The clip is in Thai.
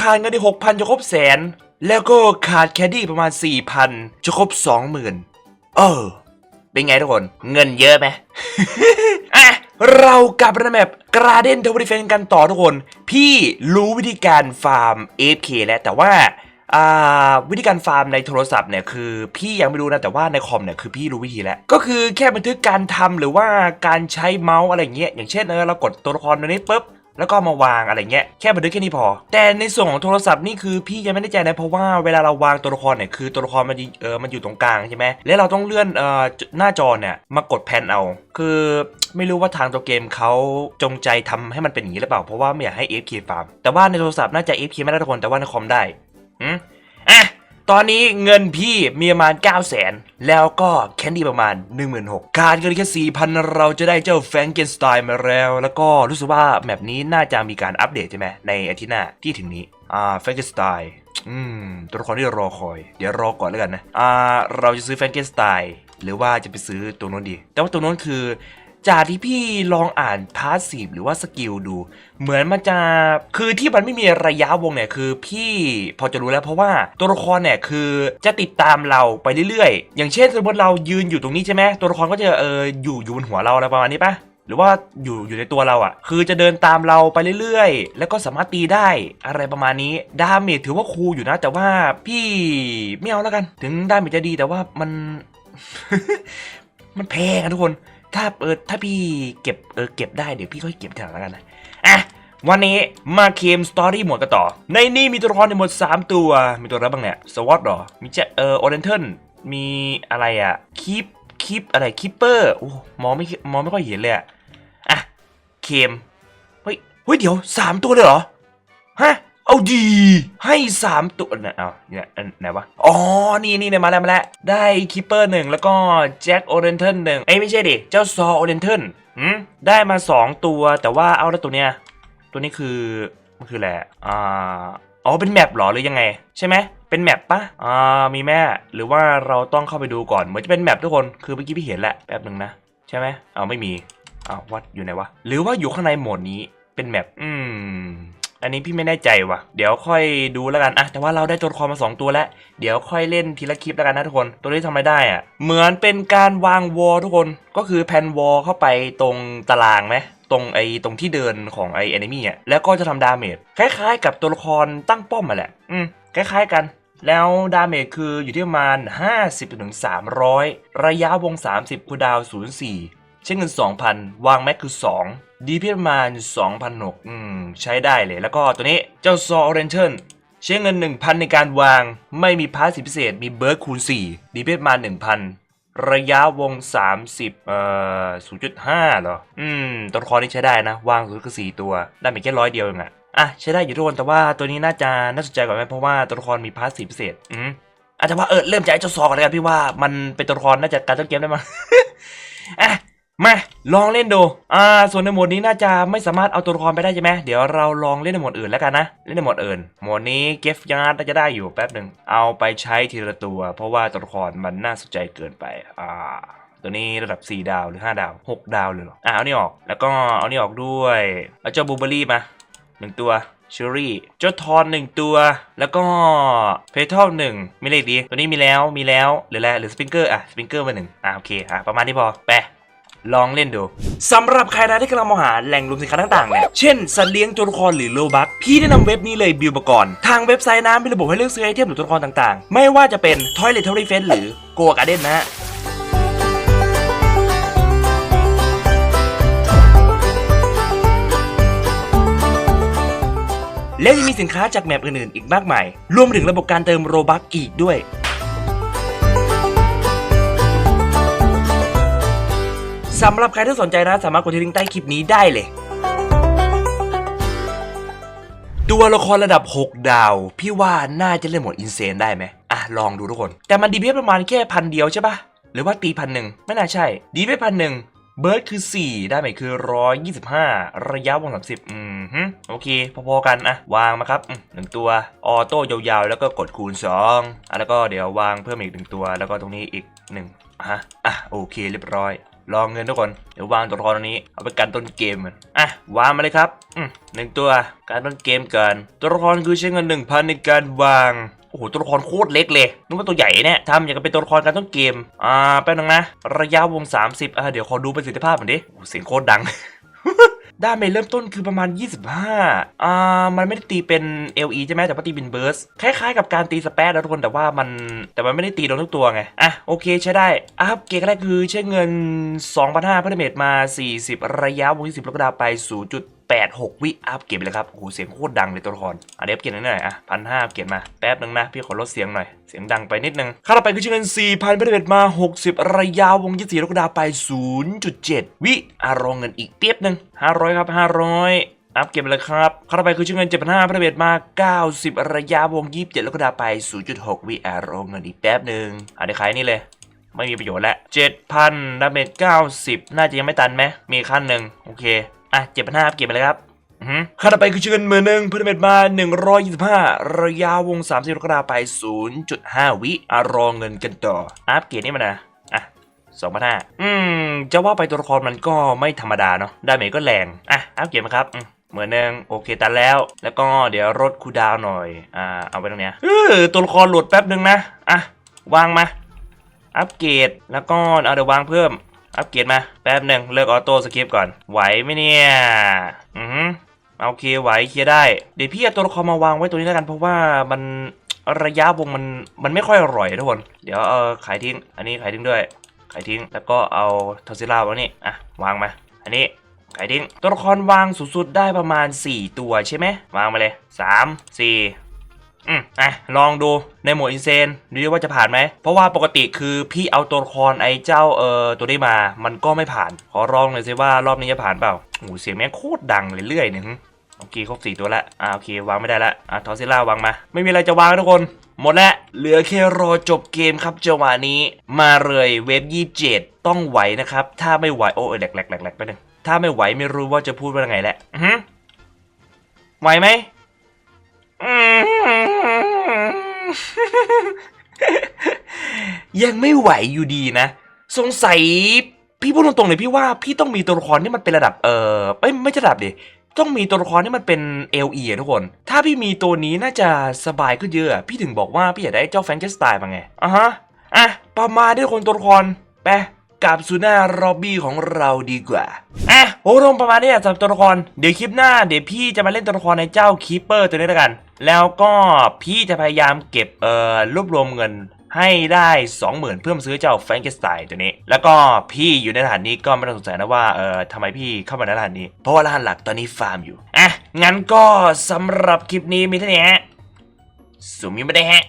ขาดเงินที่หกพันจะครบแสน แล้วก็ขาดแคดดี้ประมาณสี่พันจะครบสองหมื่นเออ เป็นไงทุกคน เงินเยอะไหมอะเรากลับมาแบบกราเดนทวดิเฟนกันต่อทุกคน พี่รู้วิธีการฟาร์ม AFK แล้วแต่ว่าวิธีการฟาร์มในโทรศัพท์เนี่ยคือพี่ยังไม่รู้นะแต่ว่าในคอมเนี่ยคือพี่รู้วิธีแล้ว ก็คือแค่บันทึกการทำหรือว่าการใช้เมาส์อะไรเงี้ยอย่างเช่นเออเรากดตัวละครตัวนี้ปุ๊บ แล้วก็มาวางอะไรเงี้ยแค่บันทึกแค่นี้พอ แต่ในส่วนของโทรศัพท์นี่คือพี่ยังไม่ได้ใจนะเพราะว่าเวลาเราวางตัวละครเนี่ยคือตัวละครมันเออมันอยู่ตรงกลางใช่ไหมแล้วเราต้องเลื่อนเอ่อหน้าจอเนี่ยมากดแพนเอา คือไม่รู้ว่าทางตัวเกมเขาจงใจทำให้มันเป็นอย่างนี้หรือเปล่าเพราะว่าไม่อยากให้ AFK ฟาร์มแต่ว่าในโทรศัพท์น่าจะ AFK ไม่ได้ทุกคนแต่ว่าในคอมได้อืม ตอนนี้เงินพี่มีประมาณ 9 0 0 0 0 0แล้วก็แคนดี้ประมาณ 16,000การเงินแค่4,000เราจะได้เจ้าแฟรงเกนสไตน์มาแล้ว แล้วก็รู้สึกว่าแมปนี้น่าจะมีการอัปเดตใช่ไหมในอาทิตย์หน้าที่ถึงนี้ อ่าแฟรงเกนสไตน์อืมตัวละครที่รอคอย เดี๋ยวรอก่อนแล้วกันนะ อ่า เราจะซื้อแฟรงเกนสไตน์หรือว่าจะไปซื้อตัวนู้นดี แต่ว่าตัวนู้นคือ จากที่พี่ลองอ่านพาสซีฟหรือว่าสกิลดู เหมือนมันจะคือที่มันไม่มีระยะวงเนี่ยคือพี่พอจะรู้แล้วเพราะว่าตัวละครเนี่ยคือจะติดตามเราไปเรื่อยๆ อย่างเช่นสมมติเรายืนอยู่ตรงนี้ใช่ไหมตัวละครก็จะเอออยู่อยู่บนหัวเราอะไรประมาณนี้ปะหรือว่าอยู่อยู่ในตัวเราอะ่ะ คือจะเดินตามเราไปเรื่อยๆ แล้วก็สามารถตีได้อะไรประมาณนี้ ดาเมจถือว่าคูลอยู่นะ แต่ว่าพี่ไม่เอาแล้วกัน ถึงดาเมจจะดีแต่ว่ามัน มันแพงอะทุกคน ถ้าเออถ้าพี่เก็บเออเก็บได้เดี๋ยวพี่ค่อยเก็บทีหลังแล้วกันนะอะวันนี้มาเคมสตอรี่หมวดกันต่อ ในนี่มีตัวละครในหมวด3 ตัว มีตัวอะไรบ้างเนี่ยสวอตหรอ มีเจเออโอเรนเทิลมีอะไรอะคีปคีปอะไรคีปเปอร์โอ้มองไม่มองไม่ค่อยเห็นเลยอะอะเคมเฮ้ยเฮ้ยเดี๋ยว 3 ตัวเลยเหรอ ฮะ เอาดี ให้สามตัวเนี่ยเอาเนี่ยอันไหนวะ อ๋อ นี่นี่เนี่ยมาแล้วมาแล้ว ได้คิปเปอร์หนึ่งแล้วก็แจ็คโอเรนเทิลหนึ่งเอ้ยไม่ใช่ดิ เจ้าซอโอเรนเทิลหืมได้มา2ตัวแต่ว่าเอาแล้วตัวเนี้ย ตัวนี้คือ มันคืออะไรอะอ่า อ๋อ เป็นแมปหรอหรือยังไง ใช่ไหมเป็นแมปปะอ่า มีแม่ หรือว่าเราต้องเข้าไปดูก่อน เหมือนจะเป็นแมปทุกคน คือเมื่อกี้พี่เห็นแหละ แป๊บหนึ่งนะ ใช่ไหมเอาไม่มีอ้าววัดอยู่ไหนวะ หรือว่าอยู่ข้างในโหมดนี้ เป็นแมป อืม อันนี้พี่ไม่แน่ใจว่ะ เดี๋ยวค่อยดูแล้วกันอะแต่ว่าเราได้ตัวละครมา 2 ตัวแล้ว เดี๋ยวค่อยเล่นทีละคลิปแล้วกันนะทุกคน ตัวนี้ทำอะไรได้อะเหมือนเป็นการวางวอลทุกคน ก็คือแผ่นวอลเข้าไปตรงตารางไหมตรงไอ้ตรงที่เดินของไอ้แอนิมี่อะ แล้วก็จะทำดาเมจคล้ายๆ กับตัวละครตั้งป้อมมาแหละ อืมคล้ายๆกันแล้วดาเมจคืออยู่ที่ประมาณ 50-300 ระยะวง 30คูดาวน์04 ใช้เงิน 2,000 วางแม็กคือ 2 ดีพีประมาณ2,006อืม ใช้ได้เลย แล้วก็ตัวนี้เจ้าซออเรนเทิลใช้เงิน 1,000 ในการวาง ไม่มีพาสซีฟพิเศษ มีเบิร์ดคูณ 4 ดีพีประมาณ 1,000ระยะวง 30 เอ่อ 0.5 เหรอ อืม ตัวละครนี้ใช้ได้นะ วางศูนย์คือ 4 ตัว ได้ไปแค่ร้อยเดียวเองอะอะ ใช้ได้อยู่ทุกคน แต่ว่าตัวนี้น่าจะน่าสนใจกว่าไหมเพราะว่าตัวละครมีพาสซีฟพิเศษ อืมอาจจะว่าเออ เริ่มจากไอ้เจ้าซอก่อนแล้วกันพี่ว่า มันเป็นตัวละครน่าจะการต้นเกมได้มั้งอะ มาลองเล่นดู อ่า ส่วนในโหมดนี้น่าจะไม่สามารถเอาตัวละครไปได้ใช่ไหมเดี๋ยวเราลองเล่นในโหมดอื่นแล้วกันนะ เล่นในโหมดอื่น โหมดนี้เกฟยาร์ดน่าจะได้อยู่แป๊บหนึ่ง เอาไปใช้ทีละตัว เพราะว่าตัวละครมันน่าสนใจเกินไป อ่า ตัวนี้ระดับ 4 ดาวหรือ 5 ดาว 6 ดาวเลยเหรอ อ่าเอานี่ออก แล้วก็เอานี่ออกด้วย เอาเจ้าบูเบอรี่มาหนึ่งตัวเชอรี่เจ้าทอนหนึ่งตัว แล้วก็เพทัลหนึ่งไม่เลขดี ตัวนี้มีแล้ว มีแล้ว หรืออะไรหรือสปริงเกอร์ อะ สปริงเกอร์มาหนึ่งอะโอเค อะ ประมาณนี้พอ ไป ลองเล่นดูสำหรับใครนะที่กำลังมองหาแหล่งรวมสินค้าต่างๆเนี่ยเช่นสัตว์เลี้ยงตัวละครหรือโลบัคพี่แนะนำเว็บนี้เลยบิวมาก่อนทางเว็บไซต์นะมีระบบให้เลือกซื้อไอเทมหรือตัวละครต่างๆ ไม่ว่าจะเป็น Toiletary f e n หรือ Go Garden นะฮะและยังมีสินค้าจากแมปอื่นๆ อีกมากมาย รวมถึงระบบการเติมโรบัคอีกด้วย สำหรับใครที่สนใจนะ สามารถกดที่ลิงก์ใต้คลิปนี้ได้เลย ตัวละครระดับ 6 ดาว พี่ว่าน่าจะเล่นหมดอินเซนได้ไหมอะ ลองดูทุกคน แต่มันดีเพประมาณแค่พันเดียวใช่ปะหรือว่าตีพันหนึ่งไม่น่าใช่ ดีเพพันหนึ่งเบิร์ดคือ 4 ได้ไหมคือ 125 ระยะวง 30 อืมฮึโอเค พอๆกันอะวางมาครับหนึ่งตัว ออโต้ยาวๆ แล้วก็กดคูณ 2อะแล้วก็เดี๋ยววางเพิ่มอีกหนึ่งตัว แล้วก็ตรงนี้อีกหนึ่งอะอะ โอเค เรียบร้อย รองเงินทุกคน เดี๋ยววางตัวละครตรงนี้ เอาไปกันต้นเกมมันอะ วางมาเลยครับ อืมหนึ่งตัวการต้นเกมกันตัวละครคือใช้เงินหนึ่งพันในการวางโอ้โหตัวละครโคตรเล็กเลยนึกว่าตัวใหญ่เนี่ยทำอย่างกับเป็นตัวละครการต้นเกม อ่าแป๊บนึงนะ ระยะวง 30อ่าเดี๋ยวขอดูประสิทธิภาพหน่อยดิโอ้เสียงโคตรดัง ด้าเมจเริ่มต้นคือประมาณ 25 อ่า มันไม่ได้ตีเป็น LE ใช่ไหมแต่ว่าตีเป็นเบิร์สคล้ายๆกับการตีสเปซแล้วทุกคนแต่ว่ามันแต่มันไม่ได้ตีโดนทุกตัวไง อะ โอเคใช้ได้อะครับเกมแรกคือใช้เงิน 2,500พัฒเมตรมา 40 ระยะวง20ลูกกระดาวไป 0.86วิอัพเก็บเลยครับโอ้โหเสียงโคตรดังเลยตัวละครอะเดี๋ยวเก็บหน่อยอะพันห้าเก็บมาแป๊บนึงนะ พี่ขอลดเสียงหน่อยเสียงดังไปนิดนึงค่าต่อไปคือใช้เงิน4,000พัฒเมตรมา60ระยะวง24ลูกกระดาไป0.7วิอารองเงินอีกเปียบหนึ่ง500ครับ500อัพเก็บเลยครับค่าต่อไปคือใช้เงิน7,500พัฒเมตรมา 90 ระยะวง 27ลูกกระดาไป 0.6วิอารองเงินอีกแป๊บหนึ่งอะเดี๋ยวขายนี่เลยไม่มีประโยชน์แล้ว7,000ดาเมจ90 น่าจะยังไม่ตันไหม มีขั้นหนึ่งโอเค อะ7,500เก็บไปเลยครับอือหือค่าต่อไปคือชื่อเงินหมื่นหนึ่งเพื่อดาเมจมา125 ระยะวง 30ลูกกระดาษไป 0.5 วิอารองเงินกันต่อ อัพเกียรนี่มันนะอะ2,500อืม จะว่าไปตัวละครมันก็ไม่ธรรมดาเนาะดาเมจก็แรง อะ อัพเกียรมาครับอืมเหมือนหนึ่งโอเคตันแล้ว แล้วก็เดี๋ยวลดคูลดาวน์หน่อย อ่า เอาไว้ตรงเนี้ยเออตัวละครโหลดแป๊บหนึ่งนะ อะ วางมา อัปเกรด แล้วก็เอาเดี๋ยววางเพิ่ม อัปเกรดมา แป๊บหนึ่งเลิกออโต้สคริปต์ก่อน ไหวไหมเนี่ย อือฮึโอเคไหวเคลียร์ได้ เดี๋ยวพี่เอาตัวละครมาวางไว้ตัวนี้แล้วกันเพราะว่ามันระยะวงมันมันไม่ค่อยอร่อยทุกคน เดี๋ยวเออขายทิ้ง อันนี้ขายทิ้งด้วย ขายทิ้ง แล้วก็เอาทอซิล่าวางนี่ อะวางมา อันนี้ขายทิ้ง ตัวละครวางสูงสุดได้ประมาณ 4 ตัวใช่ไหมวางมาเลย 3 4 อืมอะลองดูในโหมดอินเซนดูดิว่าจะผ่านไหม เพราะว่าปกติคือพี่เอาตัวละครไอ้เจ้าเอ่อตัวนี้มา มันก็ไม่ผ่าน ขอลองหน่อยสิว่ารอบนี้จะผ่านเปล่าโอ้เสียงแม่งโคตรดังเลยเรื่อยหนึ่งโอเคครบสี่ตัวละอ่าโอเควางไม่ได้ละอะทอซิล่าวางมา ไม่มีอะไรจะวางทุกคน หมดแล้วเหลือแค่รอจบเกมครับจังหวะนี้ มาเลยเว็บยี่เจ็ดต้องไหวนะครับ ถ้าไม่ไหวโอ้ยแหลกแหลกแหลกแหลกไปหนึ่งถ้าไม่ไหวไม่รู้ว่าจะพูดว่าไงแหละไหวไหม ยังไม่ไหวอยู่ดีนะ สงสัยพี่พูดตรงๆเลยพี่ว่าพี่ต้องมีตัวละครที่มันเป็นระดับเออไม่ไม่ระดับดิต้องมีตัวละครที่มันเป็น LE อทุกคน ถ้าพี่มีตัวนี้น่าจะสบายขึ้นเยอะ พี่ถึงบอกว่าพี่อยากได้เจ้าแฟรงเกนสไตน์มาไงอะฮะ อะ ประมาณนี้ทุกคนตัวละคร ไป กลับสู่หน้ารอบบี้ของเราดีกว่าอะโอ้รวมประมาณนี้อะสำหรับตัวละคร เดี๋ยวคลิปหน้าเดี๋ยวพี่จะมาเล่นตัวละครในเจ้าคีเปอร์ตัวนี้แล้วกัน แล้วก็พี่จะพยายามเก็บเอ่อรวบรวมเงินให้ได้ 20,000 เพื่อมาซื้อเจ้าแฟรงเกสไตน์ตัวนี้ แล้วก็พี่อยู่ในรหัสนี้ก็ไม่ต้องสงสัยนะว่าเออทำไมพี่เข้ามาในรหัสนี้ เพราะว่ารหัสหลักตอนนี้ฟาร์มอยู่อะงั้นก็สำหรับคลิปนี้มีเท่านี้ฮะสุมิไม่ได้ฮะ